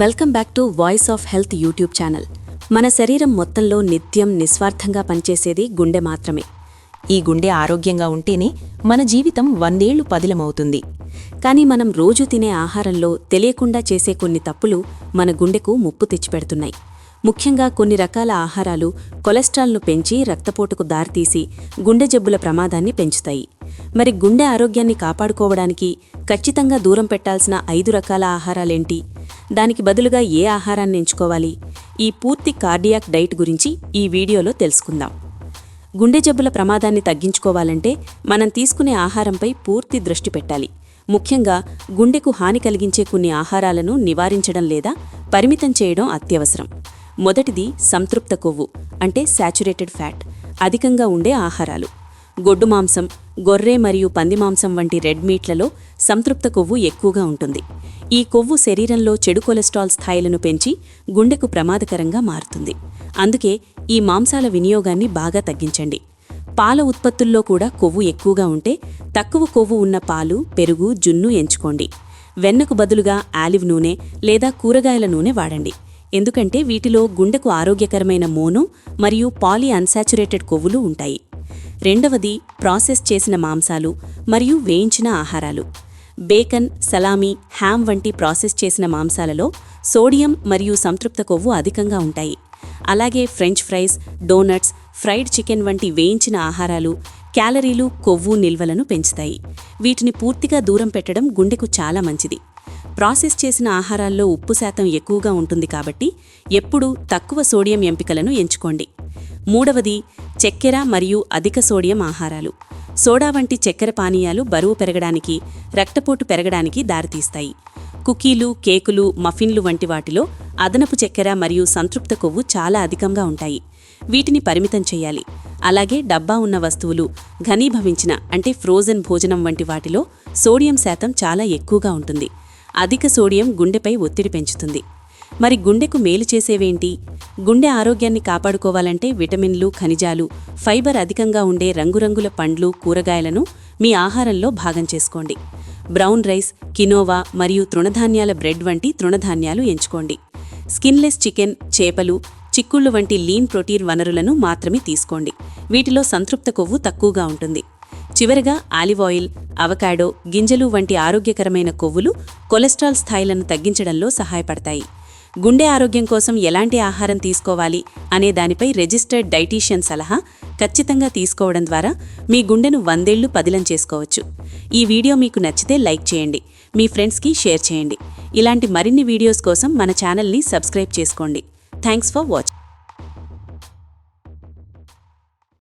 Welcome back to Voice of Health YouTube channel. మన శరీరం మొత్తంలో నిత్యం నిస్వార్థంగా పనిచేసేది గుండె మాత్రమే. ఈ గుండె ఆరోగ్యంగా ఉంటేనే మన జీవితం వందేళ్ళు పదిలమవుతుంది. కానీ మనం రోజు తినే ఆహారంలో తెలియకుండా చేసే కొన్ని తప్పులు మన గుండెకు ముప్పు తెచ్చిపెడుతున్నాయి. ముఖ్యంగా కొన్ని రకాల ఆహారాలు కొలెస్ట్రాల్ను పెంచి రక్తపోటుకు దారితీసి గుండె జబ్బుల ప్రమాదాన్ని పెంచుతాయి. మరి గుండె ఆరోగ్యాన్ని కాపాడుకోవడానికి ఖచ్చితంగా దూరం పెట్టాల్సిన ఐదు రకాల ఆహారాలేంటి? దానికి బదులుగా ఏ ఆహారాన్ని ఎంచుకోవాలి? ఈ పూర్తి కార్డియాక్ డైట్ గురించి ఈ వీడియోలో తెలుసుకుందాం. గుండె జబ్బుల ప్రమాదాన్ని తగ్గించుకోవాలంటే మనం తీసుకునే ఆహారంపై పూర్తి దృష్టి పెట్టాలి. ముఖ్యంగా గుండెకు హాని కలిగించే కొన్ని ఆహారాలను నివారించడం లేదా పరిమితం చేయడం అత్యవసరం. మొదటిది సంతృప్త కొవ్వు అంటే శాచురేటెడ్ ఫ్యాట్ అధికంగా ఉండే ఆహారాలు. గొడ్డు మాంసం గొర్రె మరియు పంది మాంసం వంటి రెడ్ మీట్లలో సంతృప్త కొవ్వు ఎక్కువగా ఉంటుంది. ఈ కొవ్వు శరీరంలో చెడు కొలెస్ట్రాల్ స్థాయిలను పెంచి గుండెకు ప్రమాదకరంగా మారుతుంది. అందుకే ఈ మాంసాల వినియోగాన్ని బాగా తగ్గించండి. పాల ఉత్పత్తుల్లో కూడా కొవ్వు ఎక్కువగా ఉంటే తక్కువ కొవ్వు ఉన్న పాలు పెరుగు జున్ను ఎంచుకోండి. వెన్నకు బదులుగా ఆలివ్ నూనె లేదా కూరగాయల నూనె వాడండి. ఎందుకంటే వీటిలో గుండెకు ఆరోగ్యకరమైన మోనో మరియు పాలీ అన్సాచురేటెడ్ కొవ్వులు ఉంటాయి. రెండవది ప్రాసెస్ చేసిన మాంసాలు మరియు వేయించిన ఆహారాలు. బేకన్ సలామీ హ్యామ్ వంటి ప్రాసెస్ చేసిన మాంసాలలో సోడియం మరియు సంతృప్త కొవ్వు అధికంగా ఉంటాయి. అలాగే french fries donuts fried chicken వంటి వేయించిన ఆహారాలు క్యాలరీలు కొవ్వు నిల్వలను పెంచుతాయి. వీటిని పూర్తిగా దూరం పెట్టడం గుండెకు చాలా మంచిది. ప్రాసెస్ చేసిన ఆహారాల్లో ఉప్పు శాతం ఎక్కువగా ఉంటుంది కాబట్టి ఎప్పుడూ తక్కువ సోడియం ఎంపికలను ఎంచుకోండి. మూడవది చక్కెర మరియు అధిక సోడియం ఆహారాలు. సోడా వంటి చక్కెర పానీయాలు బరువు పెరగడానికి రక్తపోటు పెరగడానికి దారితీస్తాయి. కుకీలు కేకులు మఫిన్లు వంటి వాటిలో అదనపు చక్కెర మరియు సంతృప్త కొవ్వు చాలా అధికంగా ఉంటాయి. వీటిని పరిమితం చేయాలి. అలాగే డబ్బా ఉన్న వస్తువులు ఘనీభవించిన అంటే ఫ్రోజన్ భోజనం వంటి వాటిలో సోడియం శాతం చాలా ఎక్కువగా ఉంటుంది. అధిక సోడియం గుండెపై ఒత్తిడి పెంచుతుంది. మరి గుండెకు మేలు చేసేవేంటి? గుండె ఆరోగ్యాన్ని కాపాడుకోవాలంటే విటమిన్లు ఖనిజాలు ఫైబర్ అధికంగా ఉండే రంగురంగుల పండ్లు కూరగాయలను మీ ఆహారంలో భాగం చేసుకోండి. బ్రౌన్ రైస్ కినోవా మరియు తృణధాన్యాల బ్రెడ్ వంటి తృణధాన్యాలు ఎంచుకోండి. స్కిన్లెస్ చికెన్ చేపలు చిక్కుళ్ళు వంటి లీన్ ప్రోటీన్ వనరులను మాత్రమే తీసుకోండి. వీటిలో సంతృప్త కొవ్వు తక్కువగా ఉంటుంది. చివరగా ఆలివ్ ఆయిల్ అవకాడో గింజలు వంటి ఆరోగ్యకరమైన కొవ్వులు కొలెస్ట్రాల్ స్థాయిలను తగ్గించడంలో సహాయపడతాయి. గుండె ఆరోగ్యం కోసం ఎలాంటి ఆహారం తీసుకోవాలి అనే దానిపై రిజిస్టర్డ్ డైటీషియన్ సలహా ఖచ్చితంగా తీసుకోవడం ద్వారా మీ గుండెను వందేళ్ళు పదిలం చేసుకోవచ్చు. ఈ వీడియో మీకు నచ్చితే లైక్ చేయండి మీ ఫ్రెండ్స్కి షేర్ చేయండి. ఇలాంటి మరిన్ని వీడియోస్ కోసం మన ఛానల్ని సబ్స్క్రైబ్ చేసుకోండి. Thanks for watching